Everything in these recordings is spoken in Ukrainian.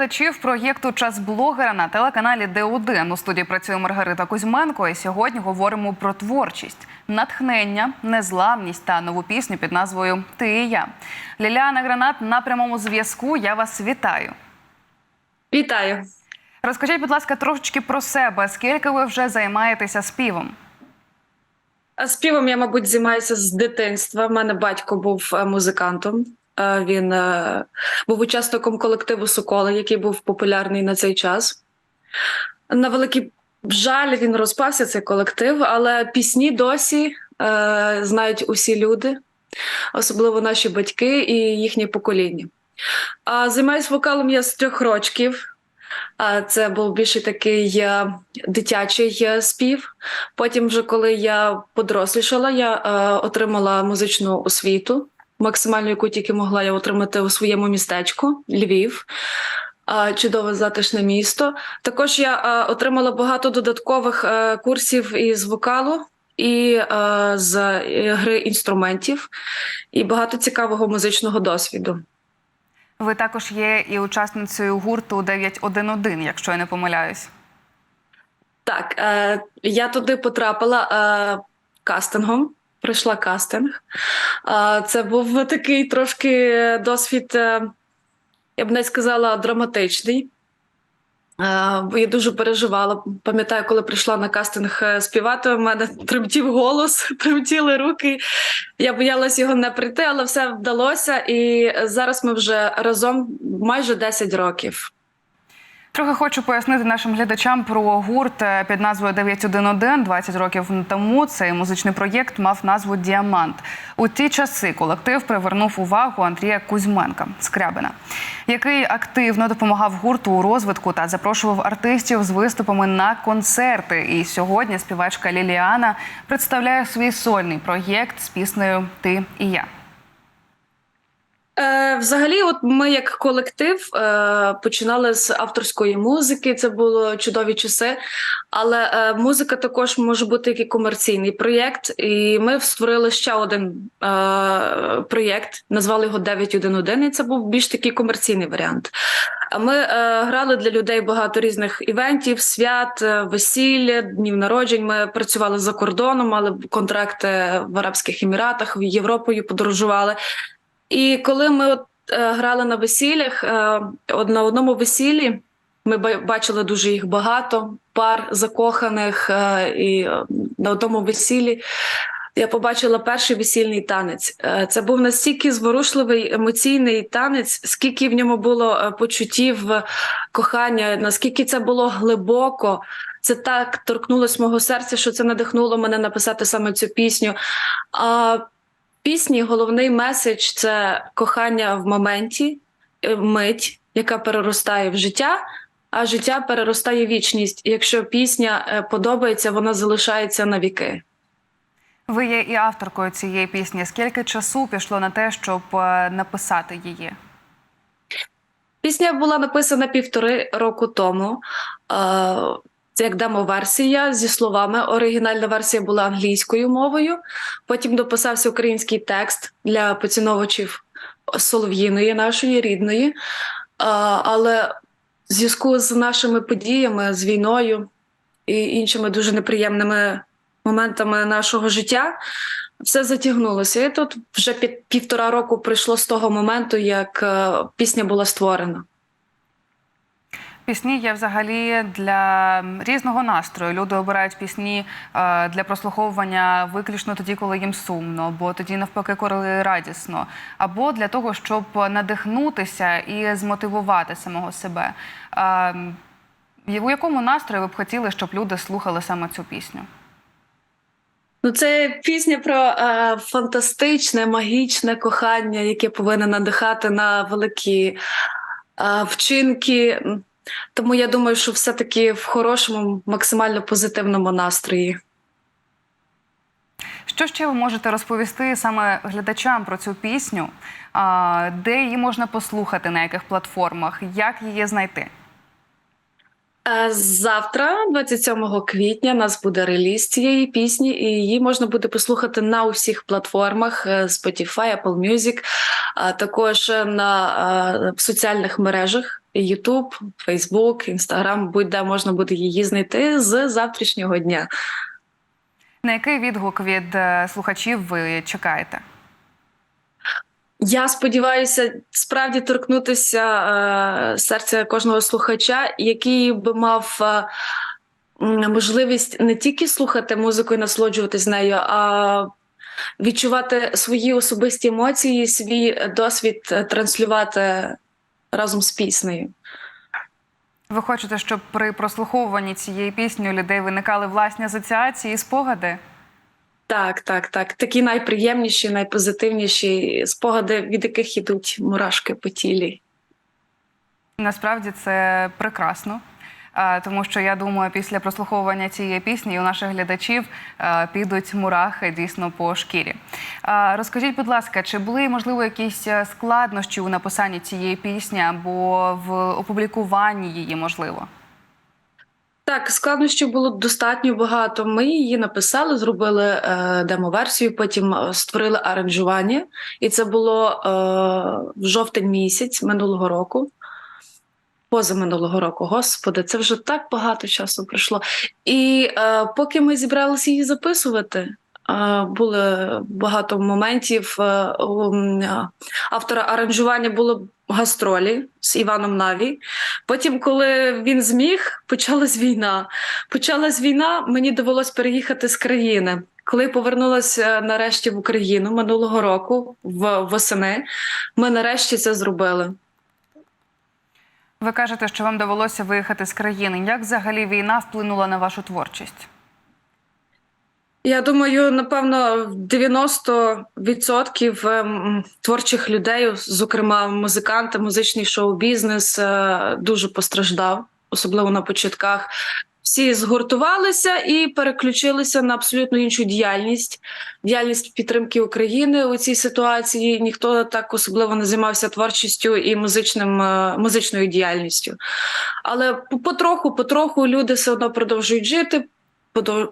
глядачів проєкту Час блогера на телеканалі Д1. У студії працює Маргарита Кузьменко. І сьогодні говоримо про творчість, натхнення, незламність та нову пісню під назвою Ти і я. Ліліана Гранат на прямому зв'язку. Я вас вітаю. Вітаю. Розкажіть, будь ласка, трошечки про себе. Скільки ви вже займаєтеся співом? Співом я, мабуть, займаюся з дитинства. У мене батько був е, музикантом. Він е, був учасником колективу Соколи, який був популярний на цей час. На великий жаль, він розпався цей колектив, але пісні досі е, знають усі люди, особливо наші батьки і їхнє покоління. А займаюся вокалом я з трьох років. А Це був більше такий е, дитячий спів. Потім, вже коли я подорослішала, я отримала музичну освіту, максимальну, яку тільки могла я отримати у своєму містечку Львів. Чудове затишне місто. Також я отримала багато додаткових е, курсів із вокалу і е, з е, гри інструментів, і багато цікавого музичного досвіду. Ви також є і учасницею гурту 911, якщо я не помиляюсь. Так, е, я туди потрапила е, кастингом. Пройшла кастинг. Це був такий трошки досвід, е, я б не сказала, драматичний. Е, я дуже переживала. Пам'ятаю, коли прийшла на кастинг е, співати, у мене тремтів голос, тремтіли руки. Я боялась його не прийти, але все вдалося. І зараз ми вже разом майже 10 років. Трохи хочу пояснити нашим глядачам про гурт е, під назвою 911. 20 років тому цей музичний проєкт мав назву Діамант. У ті часи колектив привернув увагу Андрія Кузьменка Скрябина, який активно допомагав гурту у розвитку та запрошував артистів з виступами на концерти. І сьогодні співачка Ліліана представляє свій сольний проєкт з піснею Ти і я. Е, Взагалі, от ми як колектив е, починали з авторської музики. Це було чудові часи. Але е, музика також може бути як і комерційний проєкт. І ми створили ще один проєкт, назвали його 911, і це був більш такий комерційний варіант. Ми грали для людей багато різних івентів, свят, весілля, днів народжень. Ми працювали за кордоном, мали контракти в Арабських Еміратах, в Європою подорожували. І коли ми от, е, грали на весіллях, е, на одному весіллі ми бачили дуже їх багато, пар закоханих, е, і на одному весіллі я побачила перший весільний танець. Це був настільки зворушливий емоційний танець, скільки в ньому було почуттів кохання, наскільки це було глибоко. Це так торкнулось мого серця, що це надихнуло мене написати саме цю пісню. Пісні головний меседж це кохання в моменті, е, мить, яка переростає в життя, а життя переростає в вічність. І якщо пісня е, подобається, вона залишається на віки. Ви є і авторкою цієї пісні. Скільки часу пішло на те, щоб е, написати її? Пісня була написана півтори року тому. Це як демо-версія зі словами. Оригінальна версія була англійською мовою. Потім дописався український текст для поціновувачів солов'їної нашої рідної. Але в зв'язку з нашими подіями, з війною і іншими дуже неприємними моментами нашого життя, все затягнулося. І тут вже півтора року пройшло з того моменту, як е, пісня була створена. Пісні є взагалі для різного настрою. Люди обирають пісні е, для прослуховування виключно тоді, коли їм сумно, або тоді навпаки, коли радісно, або для того, щоб надихнутися і змотивувати самого себе. Е, у якому настрої ви б хотіли, щоб люди слухали саме цю пісню? Ну, це пісня про е, фантастичне, магічне кохання, яке повинне надихати на великі е, вчинки. Тому я думаю, що все-таки в хорошому, максимально позитивному настрої. Що ще ви можете розповісти саме глядачам про цю пісню? Де її можна послухати, на яких платформах, як її знайти? Е, Завтра, 27 квітня, нас буде реліз цієї пісні, і її можна буде послухати на усіх платформах е, Spotify, Apple Music, а також на е, в соціальних мережах YouTube, Facebook, Instagram, будь-де можна буде її знайти з завтрашнього дня. На який відгук від слухачів ви чекаєте? Я сподіваюся справді торкнутися е, серця кожного слухача, який би мав е, можливість не тільки слухати музику і насолоджуватись нею, а відчувати свої особисті емоції, свій досвід е, транслювати разом з піснею. Ви хочете, щоб при прослуховуванні цієї пісні у людей виникали власні асоціації і спогади? Так, так, так. Такі найприємніші, найпозитивніші спогади, від яких ідуть мурашки по тілі. Насправді це прекрасно. Тому що я думаю, після прослуховування цієї пісні у наших глядачів підуть мурахи дійсно по шкірі. Розкажіть, будь ласка, чи були можливо якісь е, складнощі у написанні цієї пісні або в опублікуванні її можливо? Так, складнощів було достатньо багато. Ми її написали, зробили е, демо-версію, потім е, створили аранжування, і це було е, в жовтень місяць минулого року. Позаминулого року, господи, це вже так багато часу пройшло. І е, поки ми зібралися її записувати, е, були багато моментів. Е, е, автора аранжування було гастролі з Іваном Наві. Потім, коли він зміг, почалась війна. Почалась війна, мені довелось переїхати з країни. Коли я повернулася нарешті в Україну минулого року, в восени, ми нарешті це зробили. Ви кажете, що вам довелося виїхати з країни. Як взагалі війна вплинула на вашу творчість? Я думаю, напевно, 90% ем, творчих людей, зокрема музиканти, музичний шоу-бізнес, е, дуже постраждав, особливо на початках. Всі згуртувалися і переключилися на абсолютно іншу діяльність, діяльність підтримки України у цій ситуації. Ніхто так особливо не займався творчістю і музичним е, музичною діяльністю. Але потроху, потроху люди все одно продовжують жити.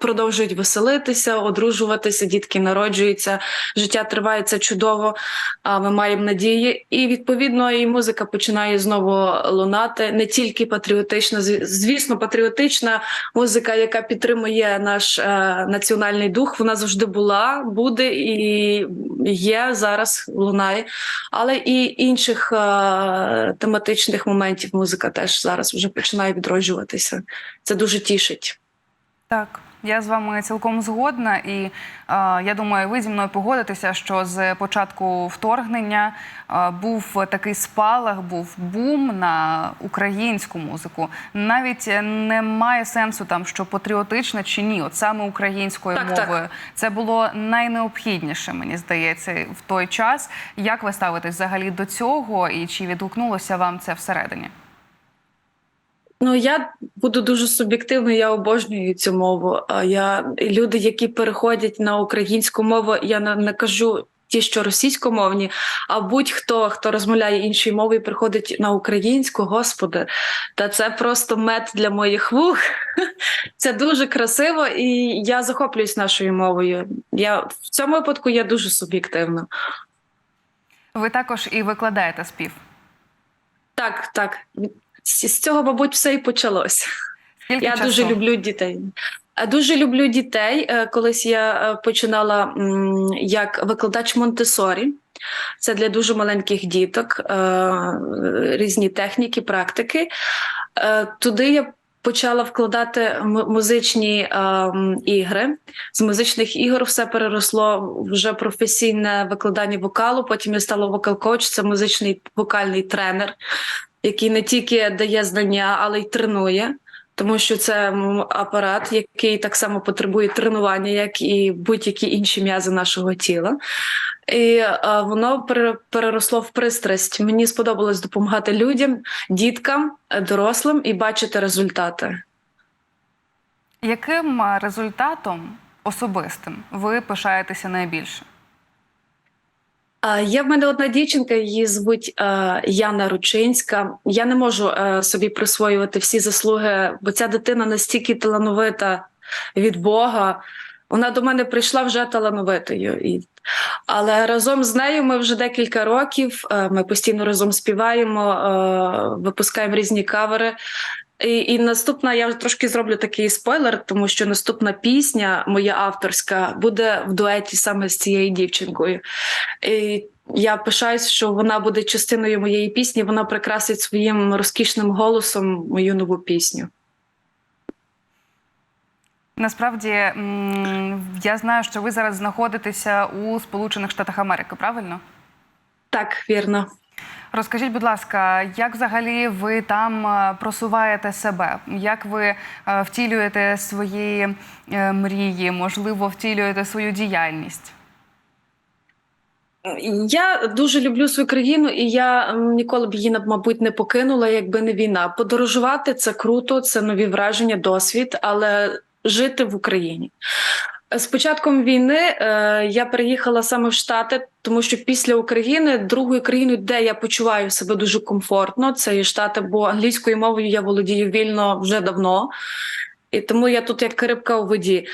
Продовжують веселитися, одружуватися, дітки народжуються, життя триває це чудово. А ми маємо надії, і відповідно і музика починає знову лунати. Не тільки патріотична, звісно, патріотична музика, яка підтримує наш е, національний дух. Вона завжди була, буде і є зараз. Лунає, але і інших е, тематичних моментів музика теж зараз вже починає відроджуватися. Це дуже тішить. Так, я з вами цілком згодна, і е, я думаю, ви зі мною погодитеся, що з початку вторгнення е, був такий спалах, був бум на українську музику. Навіть немає сенсу там, що патріотична чи ні, от саме українською Так, так. мовою. Це було найнеобхідніше, мені здається, в той час. Як ви ставитесь взагалі до цього, і чи відгукнулося вам це всередині? Ну я буду дуже суб'єктивною, я обожнюю цю мову. А я люди, які переходять на українську мову, я не, не кажу. Ті, що російськомовні, а будь-хто, хто розмовляє іншою мовою, приходить на українську, господи, та це просто мед для моїх вух. Це дуже красиво, і я захоплююсь нашою мовою. Я в цьому випадку я дуже суб'єктивна. Ви також і викладаєте спів. Так, так. З з цього, мабуть, все і почалося. Скільки Я часу? дуже люблю дітей. Е, Дуже люблю дітей. Е, Колись я е, починала як викладач Монтесорі. Це для дуже маленьких діток, е, різні техніки, практики. Е, Туди я почала вкладати музичні е, ігри. З музичних ігор все переросло вже професійне викладання вокалу. Потім я стала вокал-коуч, це музичний вокальний тренер, який не тільки дає знання, але й тренує. Тому що це апарат, який так само потребує тренування, як і будь-які інші м'язи нашого тіла. І е, воно пере- переросло в пристрасть. Мені сподобалось допомагати людям, діткам, е, дорослим і бачити результати. Яким результатом особистим ви пишаєтеся найбільше? Є в мене одна дівчинка, її звуть Яна Ручинська. Я не можу е, собі присвоювати всі заслуги, бо ця дитина настільки талановита від Бога. Вона до мене прийшла вже талановитою. Але разом з нею ми вже декілька років. е, Ми постійно разом співаємо, е, випускаємо різні кавери. І, і наступна, я вже трошки зроблю такий спойлер, тому що наступна пісня, моя авторська, буде в дуеті саме з цією дівчинкою. І я пишаюсь, що вона буде частиною моєї пісні. Вона прикрасить своїм розкішним голосом мою нову пісню. Насправді я знаю, що ви зараз знаходитеся у Сполучених Штатах Америки, правильно? Так, вірно. Розкажіть, будь ласка, як взагалі ви там е, просуваєте себе? Як ви е, втілюєте свої е, мрії, можливо, втілюєте свою діяльність? Я дуже люблю свою країну, і я ніколи б її, мабуть, не покинула, якби не війна. Подорожувати це круто, це нові враження, досвід, але жити в Україні. З початком війни е, я переїхала саме в Штати, тому що після України другою країною, де я почуваю себе дуже комфортно, це є Штати, бо англійською мовою я володію вільно вже давно. І тому я тут як рибка у воді.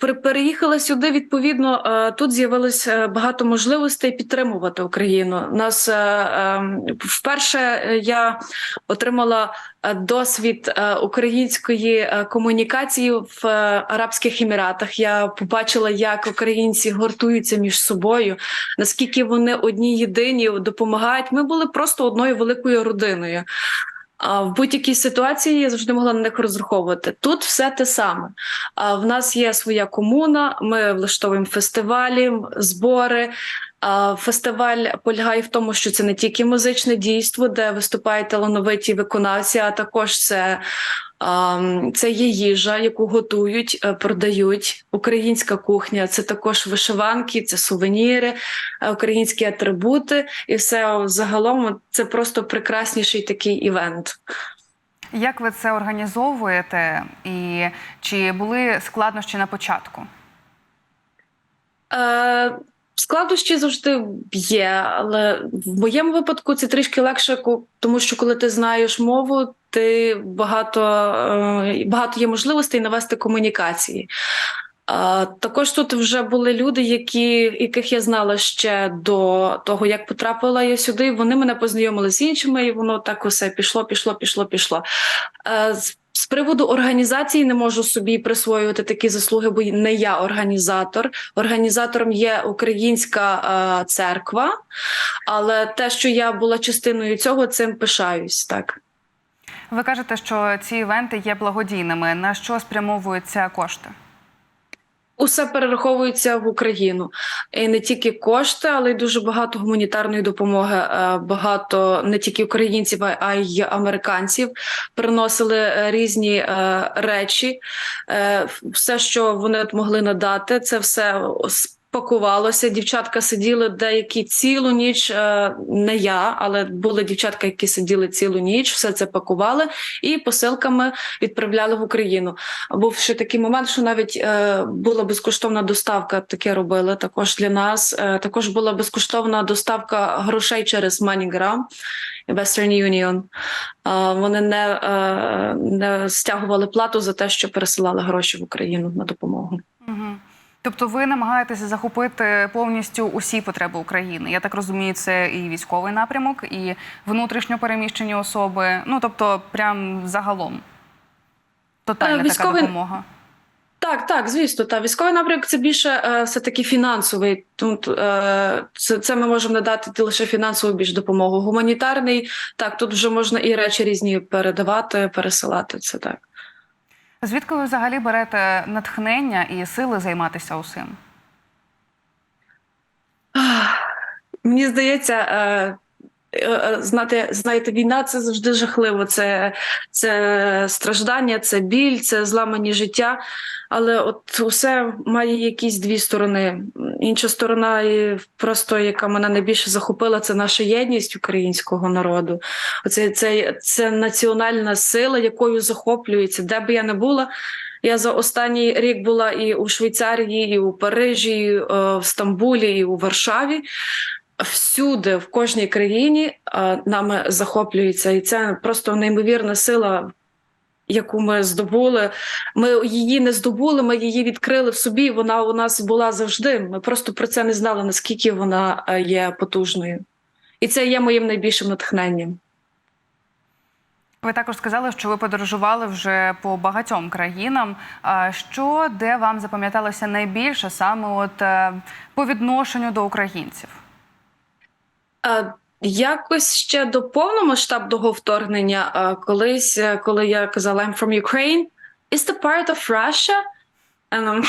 При- Переїхала сюди. Відповідно, тут з'явилось е, багато можливостей підтримувати Україну. Нас е, е, вперше я отримала досвід української комунікації в Арабських Еміратах. Я побачила, як українці гуртуються між собою, наскільки вони одні єдині допомагають. Ми були просто одною великою родиною. А в будь-якій ситуації я завжди могла на них розраховувати. Тут все те саме. А в нас є своя комуна. Ми влаштовуємо фестивалі, збори. Фестиваль полягає в тому, що це не тільки музичне дійство, де виступають талановиті виконавці, а також це, це є їжа, яку готують, е, продають. Українська кухня це також вишиванки, це сувеніри, е, українські атрибути, і все загалом це просто прекрасніший такий івент. Як ви це організовуєте, і чи були складнощі на початку? Е, Складнощі завжди є, але в моєму випадку це трішки легше, тому що коли ти знаєш мову, ти багато, е, багато є можливостей навести комунікації. Також тут вже були люди, які, яких я знала ще до того, як потрапила я сюди. Вони мене познайомили з іншими, і воно так усе пішло, пішло, пішло, пішло. Е, з- приводу організації не можу собі присвоювати такі заслуги, бо не я організатор. Організатором є українська е, церква, але те, що я була частиною цього, цим пишаюсь. Так. Ви кажете, що ці івенти є благодійними. На що спрямовуються кошти? Усе перераховується в Україну, і не тільки кошти, але й дуже багато гуманітарної допомоги. Е, Багато не тільки українців, а- й американців приносили е, різні е, речі. Все, що вони могли надати, це все спакувалося. Дівчатка сиділи деякі цілу ніч. е, Не я, але були дівчатка, які сиділи цілу ніч, все це пакували і посилками відправляли в Україну. Був ще такий момент, що навіть е, була безкоштовна доставка. Таке робили також для нас. Е, також була безкоштовна доставка грошей через MoneyGram Western Union. Вони не, не стягували плату за те, що пересилали гроші в Україну на допомогу. Угу. Тобто ви намагаєтеся захопити повністю усі потреби України. Я так розумію, це і військовий напрямок, і внутрішньо переміщені особи. Ну тобто, прям загалом. Тотальна Е, військовий- така допомога. Так, так, звісно, та військовий напрямок це більше е, все таки фінансовий. Тут е, це, це ми можемо надати лише фінансову більш допомогу. Гуманітарний так, тут вже можна і речі різні передавати, пересилати. Це так. Звідки ви взагалі берете натхнення і сили займатися усім? Мені здається, е, знати, знаєте, війна це завжди жахливо. Це, це страждання, це біль, це зламані життя. Але от усе має якісь дві сторони. Інша сторона, просто яка мене найбільше захопила, це наша єдність українського народу. Оце це, це національна сила, якою захоплюється, де би я не була. Я за останній рік була і у Швейцарії, і у Парижі, і, е, в Стамбулі, і у Варшаві. Всюди, в кожній країні нами захоплюються, і це просто неймовірна сила, яку ми здобули. Ми її не здобули, ми її відкрили в собі. Вона у нас була завжди. Ми просто про це не знали, наскільки вона е, є потужною. І це є моїм найбільшим натхненням. Ви також сказали, що ви подорожували вже по багатьом країнам. Що де вам запам'яталося найбільше саме от е, по відношенню до українців? Якось ще до повномасштабного вторгнення, колись, е, коли я казала I'm from Ukraine, is the part of Russia? And I'm,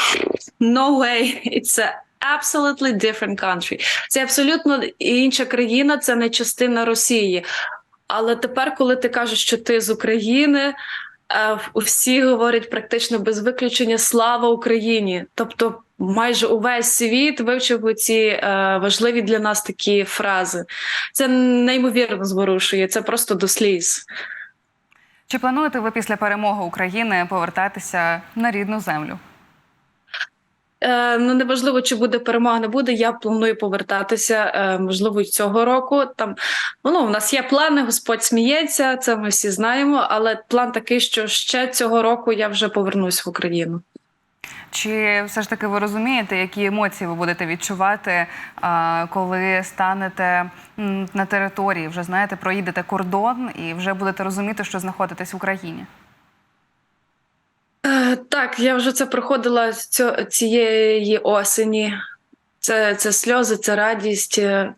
no way, it's a absolutely different country. Це абсолютно інша країна, це не частина Росії. Але тепер, коли ти кажеш, що ти з України, всі говорять практично без виключення Слава Україні! Тобто майже увесь світ вивчив ці е, важливі для нас такі фрази. Це неймовірно зворушує, це просто до сліз. Чи плануєте ви після перемоги України повертатися на рідну землю? Е, ну неважливо, чи буде перемога, не буде. Я планую повертатися. Е, можливо, цього року. Там ну, у нас є плани, Господь сміється, це ми всі знаємо. Але план такий, що ще цього року я вже повернусь в Україну. Чи все ж таки ви розумієте, які емоції ви будете відчувати, коли станете на території, вже знаєте, проїдете кордон і вже будете розуміти, що знаходитесь в Україні? Е, Так, я вже це проходила цієї осені. Це, це сльози, це радість, е,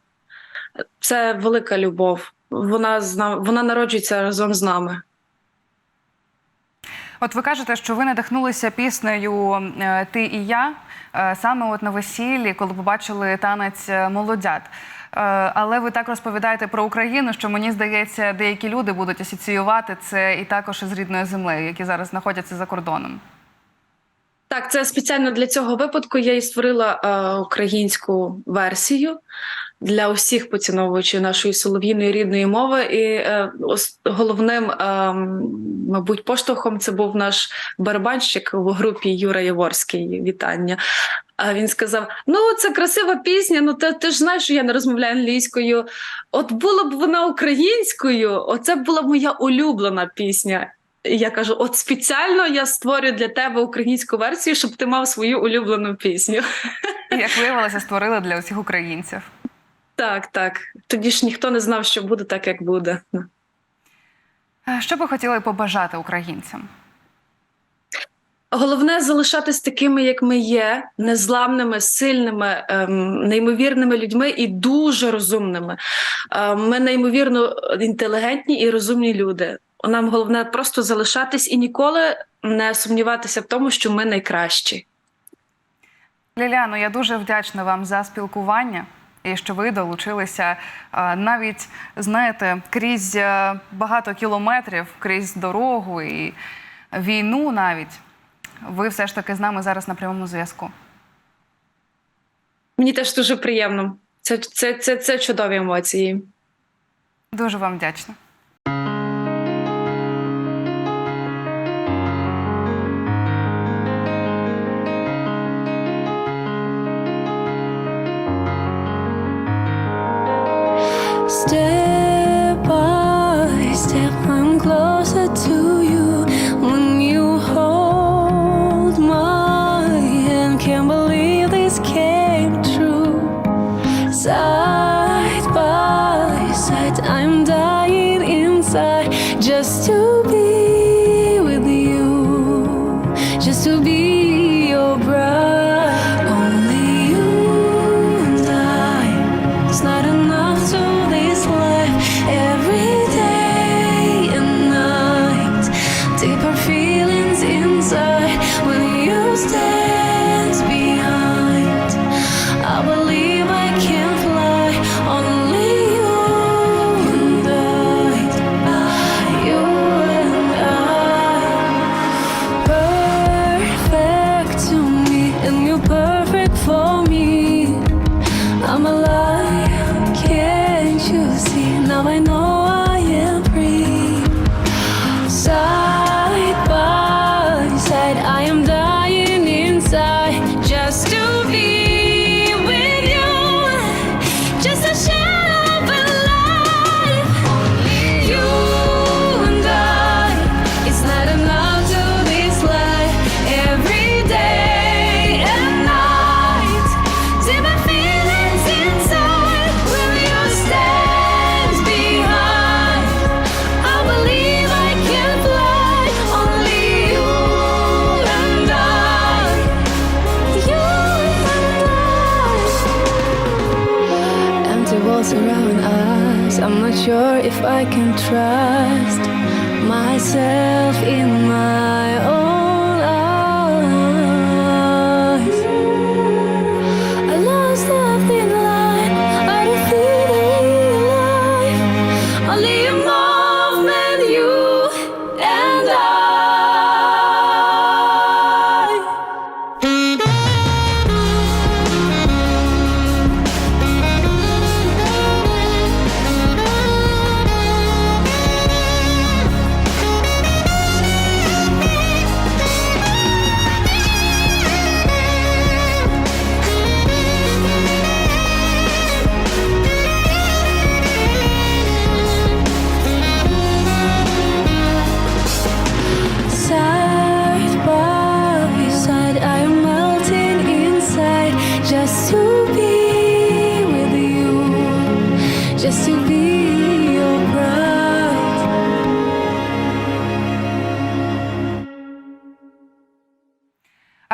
це велика любов. Вона з вона народжується разом з нами. От ви кажете, що ви надихнулися піснею е, Ти і я саме от на весіллі, коли побачили танець молодят. Е, Але ви так розповідаєте про Україну, що мені здається, деякі люди будуть асоціювати це і також із рідною землею, які зараз знаходяться за кордоном. Так, це спеціально для цього випадку я і створила е, українську версію для усіх поціновувачів нашої солов'їної рідної мови. І е, головним, е, мабуть, поштовхом це був наш барабанщик в групі Юра Яворський. Вітання. А він сказав: Ну, це красива пісня. Ну, ти, ти ж знаєш, що я не розмовляю англійською. От була б вона українською, оце була моя улюблена пісня. І я кажу: от спеціально я створю для тебе українську версію, щоб ти мав свою улюблену пісню. Як виявилося, створили для усіх українців. Так, так. Тоді ж ніхто не знав, що буде так, як буде. Що би хотіли побажати українцям? Головне залишатись такими, як ми є, незламними, сильними, ем, неймовірними людьми і дуже розумними. Е, ми неймовірно інтелігентні і розумні люди. Нам головне просто залишатись і ніколи не сумніватися в тому, що ми найкращі. Ліляно, я дуже вдячна вам за спілкування і що ви долучилися навіть, знаєте, крізь е, багато кілометрів, крізь дорогу і війну навіть. Ви все ж таки з нами зараз на прямому зв'язку. Мені теж дуже приємно. Це, це, це, це чудові емоції. Дуже вам вдячна. stay. I can trust myself in my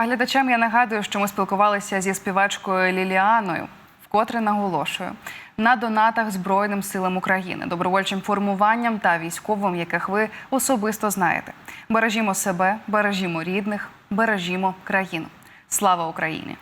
А глядачам я нагадую, що ми спілкувалися зі співачкою Ліліаною. Вкотре наголошую на донатах Збройним силам України, добровольчим формуванням та військовим, яких ви особисто знаєте. Бережімо себе, бережімо рідних, бережімо країну. Слава Україні!